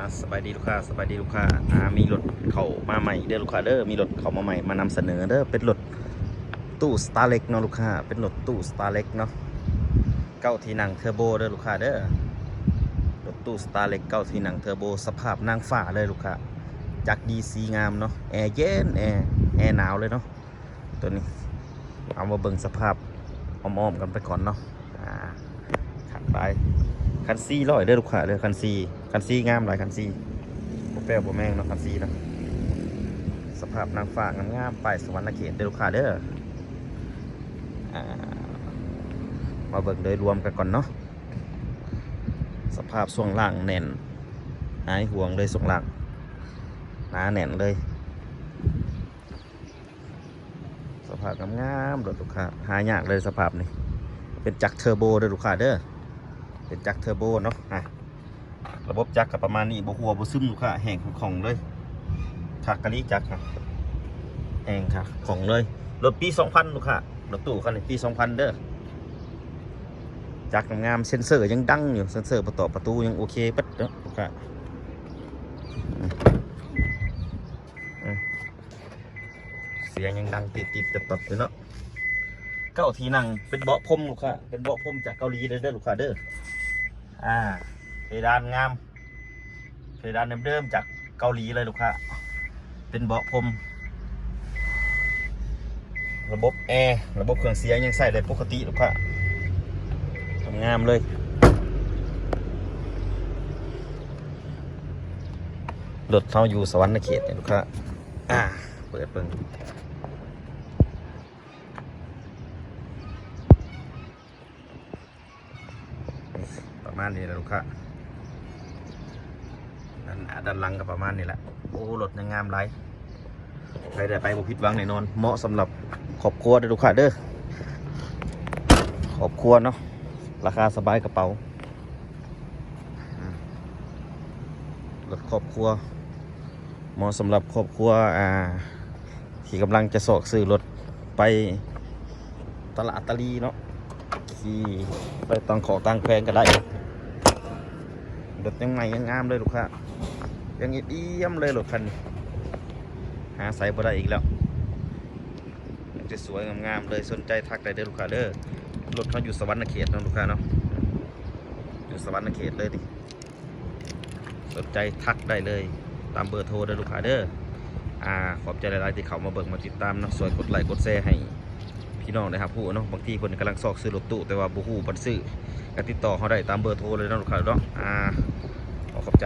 อ่าสบายดีลูกค้าสบายดีลูกค้าอ่ามีรถเขามาใหม่เด้อลูกค้าเด้อมีรถเขามาใหม่มานำเสนอเด้อเป็นรถตู้สตาร์เล็กเนาะลูกค้าเป็นรถตู้สตาร์เล็กเนาะเก้าที่นั่งเทอร์โบเด้อลูกค้าเด้อรถตู้สตาร์เล็กเก้าที่นั่งเทอร์โบสภาพนางฟ้าเลยลูกค้าจากดีซีงามเนาะแอร์เย็นแอร์แอร์หนาวเลยเนาะตัวนี้เอามาเบิ่งสภาพอ้อมๆกันไปก่อนเนาะอ่าขัดไป คันซีร้อยเด้อลูกค้าเด้อคันซีคันซีงามหลายคันซีบ่แป้วบ่แมงเนาะคันซีเนาะสภาพนางฟ้างามๆป้ายสวรรค์เขตเด้อลูกค้าเด้ออ่ามาเบิ่งโดยรวมกันก่อนเนาะสภาพช่วงล่างแน่นหายห่วงเลยช่วงล่างหนาแน่นเลย สภาพงามๆรถลูกค้าหายากเลยสภาพนี้เป็นจักรเทอร์โบเด้อลูกค้าเด้อ เป็นจักรเทอร์โบเนาะอะระบบจักรกับประมาณนี้บหัวบซึมลูกค้าแห้งของเลยถักกะลิจักรครับแห้งค่ะของเลยรถปี2000ลูกค้ารถตู้คันนี้ปี2000เด้อจักรงามเซนเซอร์ยังดังอยู่เซนเซอร์ประตูประตูยังโอเคปัดเนาะลูกค้าเสียงยังดังติดติดตัดตัดๆอยู่เนาะเก้าทีนั่งเป็นเบาะพรมลูกค้าเป็นเบาะพรมจากเกาหลีเลยเด้อลูกค้าเด้อ อ่าเพดานงามเพดานเดิมๆจากเกาหลีเลยลูกค้าเป็นเบาะพรมระบบแอร์ระบบเครื่องเสียงยังใส่ได้ปกติลูกค้าทำงามเลยรถเขาอยู่สวรรค์เขตเนี่ยลูกค้าอ่า เปิดเปิง ประ มาณนี้แหละลูกค้าด้านหน้าด้านหลังก็ประมาณนี้แหละโอ้รถยังงามไรใครได้ไปบ่ผิดหวังแน่นอน เหมาะสำหรับครอบครัวเด้อลูกค้าเด้อครอบครัวเนาะราคาสบายกระเป๋ารถครอบครัวเหมาะสำหรับครอบครัวอ่าที่กำลังจะสอกซื้อรถไปตลาดตะลีเนาะขี่ไปตังขอตังแพงก็ได้ รถยังใหม่ยังงามเลยลูกค้ายังเอี่ยมเลยรถคันนี้หาใส่บ่ได้อีกแล้วจะสวยงามๆเลยสนใจทักได้เด้อลูกค้าเด้อรถเขาอยู่สวรรค์เขตนะลูกค้าเนาะอยู่สวรรค์เขตเลยดิสนใจทักได้เลยตามเบอร์โทรเด้อลูกค้าเด้ออ่าขอบใจหลายๆที่เขามาเบิ่งมาติดตามนะสวยกดไลค์กดแชร์ให้ พี่น้องนะครับผู้เนาะบางทีคนกำลังซอกซื้อรถตู้แต่ว่าบุหูบันซื้อก็ติดต่อเขาได้ตามเบอร์โทรเลยเนาะลูกค้าเนาะอ่าขอขอบใจ